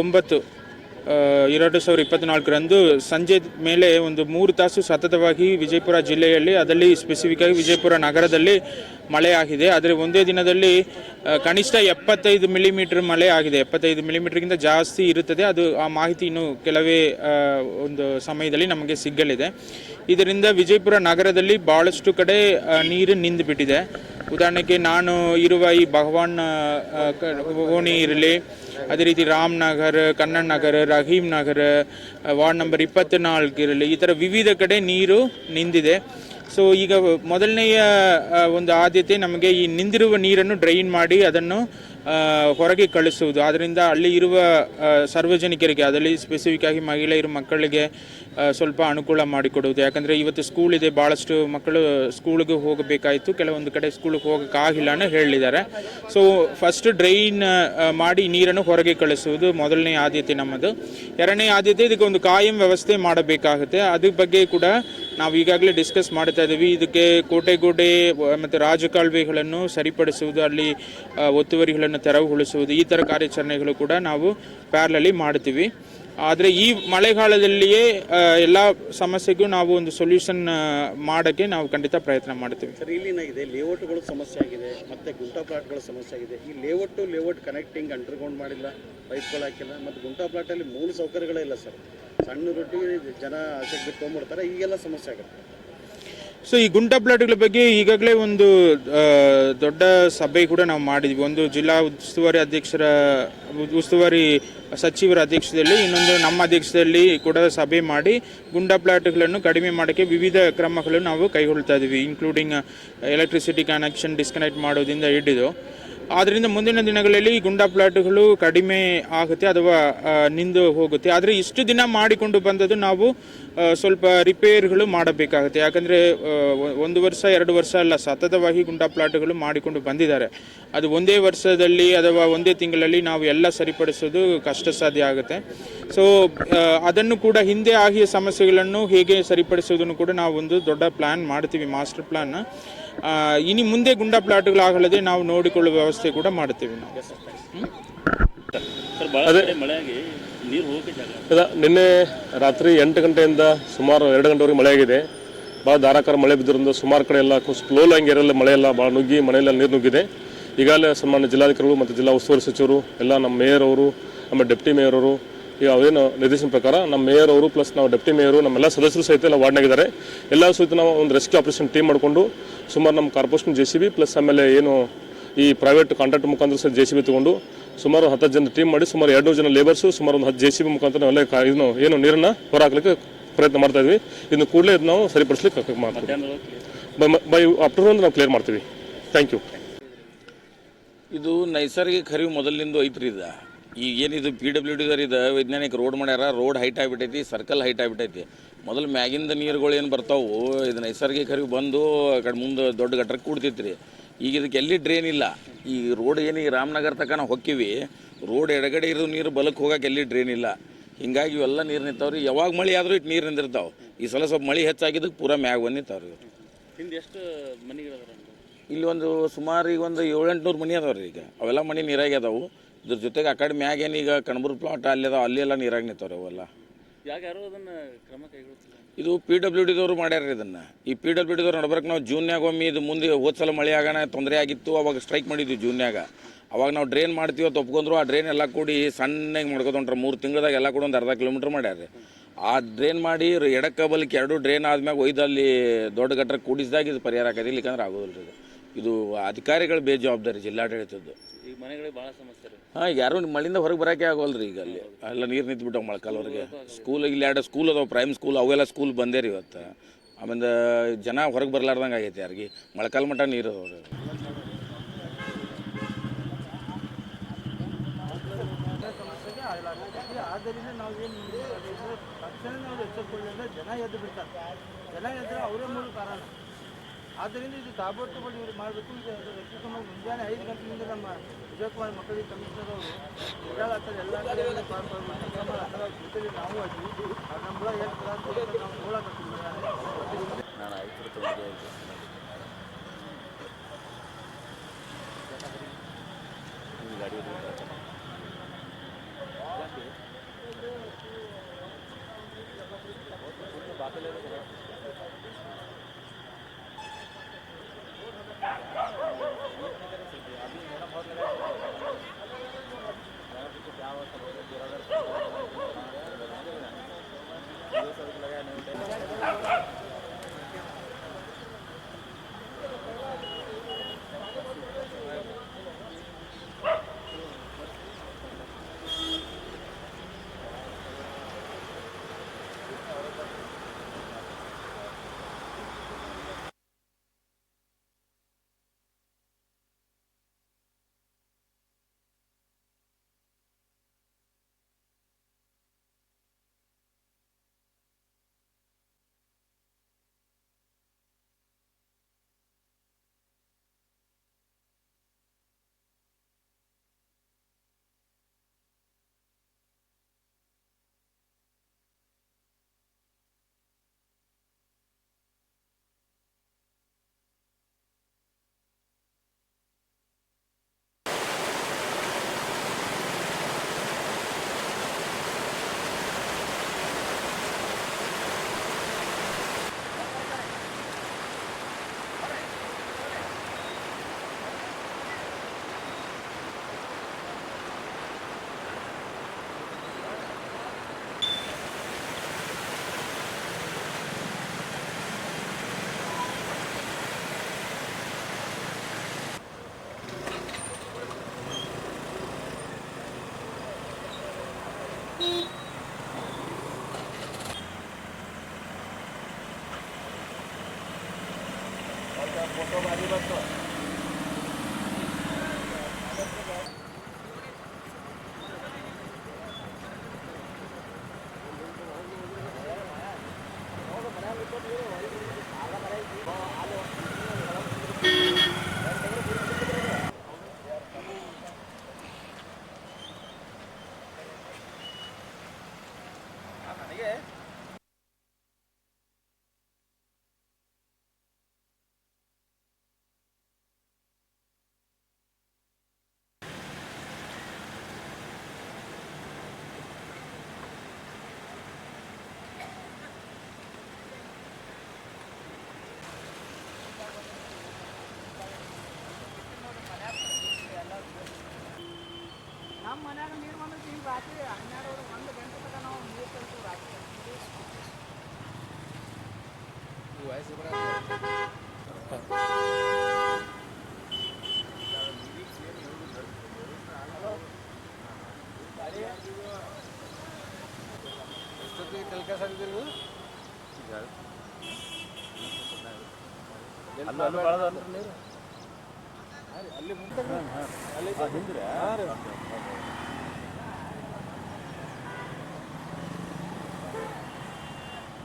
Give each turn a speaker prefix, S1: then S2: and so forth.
S1: ಒಂಬತ್ತು ಎರಡು ಸಾವಿರದ ಇಪ್ಪತ್ತ್ನಾಲ್ಕರಂದು ಸಂಜೆ ಮೇಲೆ ಒಂದು ಮೂರು ತಾಸು ಸತತವಾಗಿ ವಿಜಯಪುರ ಜಿಲ್ಲೆಯಲ್ಲಿ, ಅದರಲ್ಲಿ ಸ್ಪೆಸಿಫಿಕ್ ಆಗಿ ವಿಜಯಪುರ ನಗರದಲ್ಲಿ ಮಳೆ ಆಗಿದೆ. ಆದರೆ ಒಂದೇ ದಿನದಲ್ಲಿ ಕನಿಷ್ಠ ಎಪ್ಪತ್ತೈದು ಮಿಲಿಮೀಟರ್ ಮಳೆ ಆಗಿದೆ. ಎಪ್ಪತ್ತೈದು ಮಿಲಿಮೀಟರ್ಗಿಂತ ಜಾಸ್ತಿ ಇರುತ್ತದೆ. ಅದು ಆ ಮಾಹಿತಿ ಇನ್ನು ಕೆಲವೇ ಒಂದು ಸಮಯದಲ್ಲಿ ನಮಗೆ ಸಿಗಲಿದೆ. ಇದರಿಂದ ವಿಜಯಪುರ ನಗರದಲ್ಲಿ ಭಾಳಷ್ಟು ಕಡೆ ನೀರು ನಿಂದು ಬಿಟ್ಟಿದೆ ಉದಾಹರಣೆಗೆ ನಾನು ಇರುವ ಈ ಭಗವಾನ್ ಓಣಿ ಇರಲಿ, ಅದೇ ರೀತಿ ರಾಮನಗರ್ ಕನ್ನಡ ನಗರ ರಹೀಮ್ ನಗರ ವಾರ್ಡ್ ನಂಬರ್ ಇಪ್ಪತ್ತ್ನಾಲ್ಕು ಇರಲಿ, ಈ ಥರ ವಿವಿಧ ಕಡೆ ನೀರು ನಿಂದಿದೆ ಸೊ ಈಗ ಮೊದಲನೆಯ ಒಂದು ಆದ್ಯತೆ ನಮಗೆ ಈ ನಿಂದಿರುವ ನೀರನ್ನು ಡ್ರೈನ್ ಮಾಡಿ ಅದನ್ನು ಹೊರಗೆ ಕಳಿಸುವುದು. ಆದ್ದರಿಂದ ಅಲ್ಲಿ ಇರುವ ಸಾರ್ವಜನಿಕರಿಗೆ, ಅದರಲ್ಲಿ ಸ್ಪೆಸಿಫಿಕ್ ಆಗಿ ಮಹಿಳೆಯರು, ಮಕ್ಕಳಿಗೆ ಸ್ವಲ್ಪ ಅನುಕೂಲ ಮಾಡಿಕೊಡುವುದು. ಯಾಕಂದರೆ ಇವತ್ತು ಸ್ಕೂಲ್ ಇದೆ ಭಾಳಷ್ಟು ಮಕ್ಕಳು ಸ್ಕೂಲಿಗೆ ಹೋಗಬೇಕಾಯಿತು. ಕೆಲವೊಂದು ಕಡೆ ಸ್ಕೂಲಿಗೆ ಹೋಗೋಕ್ಕಾಗಿಲ್ಲ ಅಂತ ಹೇಳಿದ್ದಾರೆ. ಸೊ ಫಸ್ಟ್ ಡ್ರೈನ್ ಮಾಡಿ ನೀರನ್ನು ಹೊರಗೆ ಕಳಿಸುವುದು ಮೊದಲನೇ ಆದ್ಯತೆ ನಮ್ಮದು. ಎರಡನೇ ಆದ್ಯತೆ ಇದಕ್ಕೆ ಒಂದು ಕಾಯಂ ವ್ಯವಸ್ಥೆ ಮಾಡಬೇಕಾಗುತ್ತೆ. ಅದ್ರ ಬಗ್ಗೆ ಕೂಡ ನಾವು ಈಗಾಗಲೇ ಡಿಸ್ಕಸ್ ಮಾಡ್ತಾ ಇದ್ದೀವಿ. ಇದಕ್ಕೆ ಕೋಟೆಗೋಡೆ ಮತ್ತು ರಾಜಕಾಲುವೆಗಳನ್ನು ಸರಿಪಡಿಸುವುದು, ಅಲ್ಲಿ ಒತ್ತುವರಿಗಳನ್ನು ತೆರವುಗೊಳಿಸುವುದು, ಈ ಥರ ಕಾರ್ಯಾಚರಣೆಗಳು ಕೂಡ ನಾವು ಪ್ಯಾರ್ಲಲ್ಲಿ ಮಾಡ್ತೀವಿ. ಆದರೆ ಈ ಮಳೆಗಾಲದಲ್ಲಿಯೇ ಎಲ್ಲ ಸಮಸ್ಯೆಗೂ ನಾವು ಒಂದು ಸೊಲ್ಯೂಷನ್ ಮಾಡೋಕ್ಕೆ ನಾವು ಖಂಡಿತ ಪ್ರಯತ್ನ ಮಾಡ್ತೀವಿ.
S2: ಸರ್ ಇಲ್ಲಿನ ಇದೆ. ಲೇಔಟ್ಗಳು ಸಮಸ್ಯೆ ಆಗಿದೆ. ಮತ್ತೆ ಗುಂಟಾ ಪ್ಲಾಟ್ಗಳ ಸಮಸ್ಯೆ ಆಗಿದೆ. ಈ layout to layout connecting underground ಮಾಡಿಲ್ಲ ಪೈಪ್ಗಳು ಹಾಕಿಲ್ಲ. ಮತ್ತು ಗುಂಟಾ ಪ್ಲಾಟಲ್ಲಿ ಮೂಲ ಸೌಕರ್ಯಗಳೇ ಇಲ್ಲ ಸರ್. ಸಣ್ಣ ರೊಟ್ಟಿ ಜನ ಆಸಕ್ತಿ ಬಿಟ್ಟು ತೊಗೊಂಡ್ಬಿಡ್ತಾರೆ, ಈಗೆಲ್ಲ ಸಮಸ್ಯೆ ಆಗುತ್ತೆ.
S1: ಸೊ ಈ ಗುಂಟಾ ಪ್ಲಾಟ್ಗಳ ಬಗ್ಗೆ ಈಗಾಗಲೇ ಒಂದು ದೊಡ್ಡ ಸಭೆ ಕೂಡ ನಾವು ಮಾಡಿದ್ವಿ. ಒಂದು ಜಿಲ್ಲಾ ಉಸ್ತುವಾರಿ ಅಧ್ಯಕ್ಷರ, ಉಸ್ತುವಾರಿ ಸಚಿವರ ಅಧ್ಯಕ್ಷತೆಯಲ್ಲಿ, ಇನ್ನೊಂದು ನಮ್ಮ ಅಧ್ಯಕ್ಷತೆಯಲ್ಲಿ ಕೂಡ ಸಭೆ ಮಾಡಿ ಗುಂಡಾ ಪ್ಲಾಟ್ಗಳನ್ನು ಕಡಿಮೆ ಮಾಡೋಕ್ಕೆ ವಿವಿಧ ಕ್ರಮಗಳನ್ನು ನಾವು ಕೈಗೊಳ್ತಾ ಇದ್ದೀವಿ ಇನ್ಕ್ಲೂಡಿಂಗ್ ಎಲೆಕ್ಟ್ರಿಸಿಟಿ ಕನೆಕ್ಷನ್ ಡಿಸ್ಕನೆಕ್ಟ್ ಮಾಡೋದ್ರಿಂದ ಹಿಡಿದು. ಆದ್ದರಿಂದ ಮುಂದಿನ ದಿನಗಳಲ್ಲಿ ಗುಂಡಾ ಪ್ಲಾಟ್ಗಳು ಕಡಿಮೆ ಆಗುತ್ತೆ ಅಥವಾ ನಿಂದು ಹೋಗುತ್ತೆ. ಆದರೆ ಇಷ್ಟು ದಿನ ಮಾಡಿಕೊಂಡು ಬಂದದ್ದು ನಾವು ಸ್ವಲ್ಪ ರಿಪೇರ್ಗಳು ಮಾಡಬೇಕಾಗುತ್ತೆ. ಯಾಕಂದರೆ ಒಂದು ವರ್ಷ, ಎರಡು ವರ್ಷ ಅಲ್ಲ, ಸತತವಾಗಿ ಗುಂಡಾ ಪ್ಲಾಟ್ಗಳು ಮಾಡಿಕೊಂಡು ಬಂದಿದ್ದಾರೆ. ಅದು ಒಂದೇ ವರ್ಷದಲ್ಲಿ ಅಥವಾ ಒಂದೇ ತಿಂಗಳಲ್ಲಿ ನಾವು ಎಲ್ಲ ಸರಿಪಡಿಸೋದು ಕಷ್ಟ ಸಾಧ್ಯ ಆಗುತ್ತೆ ಸೊ ಅದನ್ನು ಕೂಡ ಹಿಂದೆ ಆಗಿಯ ಸಮಸ್ಯೆಗಳನ್ನು ಹೇಗೆ ಸರಿಪಡಿಸೋದನ್ನು ಕೂಡ ನಾವು ಒಂದು ದೊಡ್ಡ ಪ್ಲ್ಯಾನ್ ಮಾಡ್ತೀವಿ, ಮಾಸ್ಟರ್ ಪ್ಲ್ಯಾನ್ ಇನ್ನು ಮುಂದೆ ಗುಂಡಾ ಪ್ಲಾಟ್ಗಳಾಗಲದೆ ನಾವು ನೋಡಿಕೊಳ್ಳುವ ವ್ಯವಸ್ಥೆ ಕೂಡ ಮಾಡ್ತೀವಿ ನಾವು.
S2: ಸರ್ ಭಾಳ ಕಡೆ ಮಳೆಯಾಗಿ ನೀರು ಹೋಗೋಕೆ ಜಾಗ
S3: ಇಲ್ಲ. ನಿನ್ನೆ ರಾತ್ರಿ ಎಂಟು ಗಂಟೆಯಿಂದ ಸುಮಾರು ಎರಡು ಗಂಟೆವರೆಗೆ ಮಳೆ ಆಗಿದೆ ಭಾಳ ಧಾರಾಕಾರ ಮಳೆ ಬಿದ್ದಿರೋದ್ರಿಂದ ಸುಮಾರು ಕಡೆ ಎಲ್ಲ ಸ್ಲೋ ಲೈಂಗ್ ಏರಿಯಲ್ಲಿ ಮಳೆ ಎಲ್ಲ ಭಾಳ ನುಗ್ಗಿ ಮನೆಯೆಲ್ಲ ನೀರು ನುಗ್ಗಿದೆ. ಈಗಾಗಲೇ ಸನ್ಮಾನ್ಯ ಜಿಲ್ಲಾಧಿಕಾರಿಗಳು ಮತ್ತು ಜಿಲ್ಲಾ ಉಸ್ತುವಾರಿ ಸಚಿವರು ಎಲ್ಲ ನಮ್ಮ ಮೇಯರ್ ಅವರು ನಮ್ಮ ಡೆಪ್ಟಿ ಮೇಯರ್ ಅವರು ಈಗ ನಿರ್ದೇಶನ ಪ್ರಕಾರ ನಮ್ಮ ಮೇಯರ್ ಅವರು ಪ್ಲಸ್ ನಾವು ಡೆಪ್ಟಿ ಮೇಯರು ನಮ್ಮೆಲ್ಲ ಸದಸ್ಯರು ಸಹಿತ ಎಲ್ಲ ವಾರ್ಡ್ನಾಗಿದ್ದಾರೆ ಎಲ್ಲ ಸಹಿತ ನಾವು ಒಂದು ರೆಸ್ಕ್ಯೂ ಆಪರೇಷನ್ ಟೀಮ್ ಮಾಡಿಕೊಂಡು ಸುಮಾರು ನಮ್ಮ corporation J C B plus ಆಮೇಲೆ ಏನು ಈ ಪ್ರೈವೇಟ್ ಕಾಂಟ್ರಾಕ್ಟ್ ಮುಖಾಂತರ ಸಹ ಜೆ ಸಿ ಬಿ ತೊಗೊಂಡು ಸುಮಾರು ಹತ್ತು ಜನ ಟೀಮ್ ಮಾಡಿ ಸುಮಾರು ಎರಡು ಜನ ಲೇಬರ್ಸು ಸುಮಾರು ಒಂದು ಹತ್ತು ಜೆ ಸಿ ಬಿ ಮುಖಾಂತರ ನಾವೆಲ್ಲ ಇದನ್ನು ಏನು ನೀರನ್ನು ಹೊರಹಾಕ್ಲಿಕ್ಕೆ ಪ್ರಯತ್ನ ಮಾಡ್ತಾ ಇದ್ವಿ. ಇದನ್ನು ಕೂಡಲೇ ಇದು ನಾವು ಸರಿಪಡಿಸ್ಲಿಕ್ಕೆ ಮಾಡ್ತೀವಿ. ಬೈ ಬೈ ಆಫ್ಟರ್ನೂನ್ ನಾವು ಕ್ಲಿಯರ್ ಮಾಡ್ತೀವಿ. ಥ್ಯಾಂಕ್ ಯು
S4: ಇದು ನೈಸರ್ಗಿಕ ಹರಿವು ಮೊದಲಿನಿಂದ ಐತ್ರಿ ಇದು. ಈಗ ಏನಿದು ಪಿ ಡಬ್ಲ್ಯೂ ಡಿದರ್ ಇದು ವೈಜ್ಞಾನಿಕ ರೋಡ್ ಮಾಡ್ಯಾರ ರೋಡ್ ಹೈಟ್ ಆಗಿಬಿಟ್ಟೈತಿ ಸರ್ಕಲ್ ಹೈಟ್ ಆಗಿಬಿಟ್ಟೈತಿ. ಮೊದಲು ಮ್ಯಾಗಿಂದ ನೀರುಗಳು ಏನು ಬರ್ತಾವು? ಇದು ನೈಸರ್ಗಿಕ ಹರಿವು ಬಂದು ಆ ಕಡೆ ಮುಂದೆ ದೊಡ್ಡ ಗಟ್ರಕ್ಕೆ ಕೂಡ್ತಿತ್ತು ರೀ ಈಗ ಇದಕ್ಕೆ ಎಲ್ಲಿ ಡ್ರೈನ್ ಇಲ್ಲ? ಈ ರೋಡ್ ಏನು ಈ ರಾಮನಗರ ತನಕ ನಾವು ಹೊಕ್ಕಿವಿ ರೋಡ್ ಎಡಗಡೆ ಇರೋ ನೀರು ಬಲಕ್ಕೆ ಹೋಗಕ್ಕೆ ಎಲ್ಲಿ ಡ್ರೈನ್ ಇಲ್ಲ. ಹಿಂಗಾಗಿ ಇವೆಲ್ಲ ನೀರು ನಿಂತಾವ್ರಿ. ಯಾವಾಗ ಮಳೆ ಆದರೂ ಇಟ್ಟು ನೀರು ನಿಂದಿರ್ತಾವೆ. ಈ ಸಲ ಸ್ವಲ್ಪ ಮಳೆ ಹೆಚ್ಚಾಗಿದ್ದಕ್ಕೆ ಪೂರಾ ಮ್ಯಾಗ ಬಂದು ನಿಂತಾವ್ರಿ
S2: ಹಿಂದೆ ಎಷ್ಟು ಮನೆಗಳು
S4: ಇಲ್ಲಿ ಒಂದು ಸುಮಾರು ಈಗ ಒಂದು ಏಳೆಂಟುನೂರು ಮನೆ ಅದಾವ್ರಿ ಈಗ. ಅವೆಲ್ಲ ಮನೆ ನೀರಾಗಿ ಅದಾವು. ಇದ್ರ ಜೊತೆಗೆ ಆ ಕಡೆ ಮ್ಯಾಗ ಏನು ಈಗ ಕಣಬೂರು ಪ್ಲಾಟ್ ಅಲ್ಲಿ ಅದಾವ ಅಲ್ಲಿ ಎಲ್ಲ ನೀರಾಗಿ ನಿಂತಾವ್ರಿ ಅವೆಲ್ಲ
S2: ಯಾಕೆ ಯಾರು ಅದನ್ನು ಕ್ರಮ ಕೈಗೊಳ್ತಿಲ್ಲ?
S4: ಇದು ಪಿ ಡಬ್ಲ್ಯೂ ಡಿದವರು ಮಾಡ್ಯಾರ ಇದನ್ನು. ಈ ಪಿ ಡಬ್ಲ್ಯೂ ಡಿದವ್ರು ನಡ್ಬರ್ಕ್ ನಾವು ಜೂನ್ಯಾಗ ಒಮ್ಮೆ ಇದು ಮುಂದೆ ಹೋದ ಸಲ ಮಳೆ ಆಗೋಣ ತೊಂದರೆ ಆಗಿತ್ತು ಅವಾಗ ಸ್ಟ್ರೈಕ್ ಮಾಡಿದ್ವಿ ಜೂನ್ಯಾಗ ಅವಾಗ ನಾವು ಡ್ರೈನ್ ಮಾಡ್ತೀವಿ ಒಪ್ಕೊಂಡ್ರು ಆ ಡ್ರೈನ್ ಎಲ್ಲ ಕೂಡಿ ಸಣ್ಣಗೆ ಮಾಡ್ಕೊತೊಂಟ್ರೆ. ಮೂರು ತಿಂಗಳದಾಗ ಎಲ್ಲ ಕೂಡ ಒಂದು ಅರ್ಧ ಕಿಲೋಮೀಟ್ರ್ ಮಾಡ್ಯಾರ ಆ ಡ್ರೈನ್ ಮಾಡಿ ಎಡಕ್ಕ ಬಲಕ್ಕೆ ಎರಡು ಡ್ರೈನ್ ಆದ್ಮ್ಯಾಗ ಒಯ್ದಲ್ಲಿ ದೊಡ್ಡ ಗಟ್ರ ಕೂಡಿಸಿದಾಗ ಇದು ಪರಿಹಾರ ಆಗೋದಿಲ್ಲ ಇಲ್ಲಿಕಂದ್ರೆ ಆಗೋದಿಲ್ಲ ರೀ ಇದು ಅಧಿಕಾರಿಗಳ ಬೇಜವಾಬ್ದಾರಿ ಜಿಲ್ಲಾಡಳಿತದ್ದು.
S2: ಮನೆಗಳಿಗೆ ಭಾಳ ಸಮಸ್ಯೆ ರೀ.
S4: ಹಾಂ ಈಗ ಯಾರು ಮಳಿಂದ ಹೊರಗೆ ಬರೋಕೆ ಆಗೋಲ್ರಿ ಈಗ ಅಲ್ಲಿ. ಎಲ್ಲ ನೀರು ನಿಂತ್ಬಿಟ್ಟವು ಮಳೆಕಾಲವರೆಗೆ ಸ್ಕೂಲ್ ಇಲ್ಲಿ ಎರಡು ಸ್ಕೂಲ್ ಅದಾವೆ ಪ್ರೈಮ್ ಸ್ಕೂಲ್ ಅವೆಲ್ಲ ಸ್ಕೂಲ್ ಬಂದೇ ರೀ ಇವತ್ತು. ಆಮೇಲೆ ಜನ ಹೊರಗೆ ಬರ್ಲಾರ್ದಂಗೆ ಆಗೈತೆ ಯಾರಿಗೆ. ಮಳಕಾಲ ಮಟ್ಟ ನೀರು ಅದಾವೆ ರೀ.
S5: ಆದ್ದರಿಂದ ನಾವು ಏನು ತಕ್ಷಣ ನಾವು ಜನ ಎದ್ದು ಬಿಡ್ತಾರೆ. ಜನ ಎದ್ರೆ ಅವರೇ ಮೂಲ ಕಾರಣ. ಆದ್ದರಿಂದ ಇದು ತಾಬಡ್ತುಗಳು ಇವರು ಮಾಡಬೇಕು ಇದು ರಕ್ಷಿಸಲು ಮುಂಜಾನೆ ಐದು ಗಂಟೆಯಿಂದ ನಮ್ಮ ವಿಜಯಕುಮಾರ್ ಮಕ್ಕಳಿಗೆ ಕಮಿಷನರ್ ಅವರು ಎಲ್ಲ ಥರ ಎಲ್ಲ ಕಡೆಯಿಂದ ಜೊತೆಗೆ ನಾವು ಆಗಿ ನಮ್ಮಳ ಏನು ನಾವು ನೋಡೋಕೆ
S2: ನಾನು ಆಯ್ತು
S6: ನಮ್ಮ ರಾತ್ರಿ ಹನ್ನೆರಡು ಒಂದು ಗಂಟೆ ತನಕ ನಾವು ನೀರು ತರ್ತೀವಿ ರಾತ್ರಿ ವಯಸ್ಸು ಅಲ್ಲಿ ಬಳದ ನೀರು? ಅಲ್ಲಿ ಮುಂದೆ. ಹಿಂದ್ರೆ?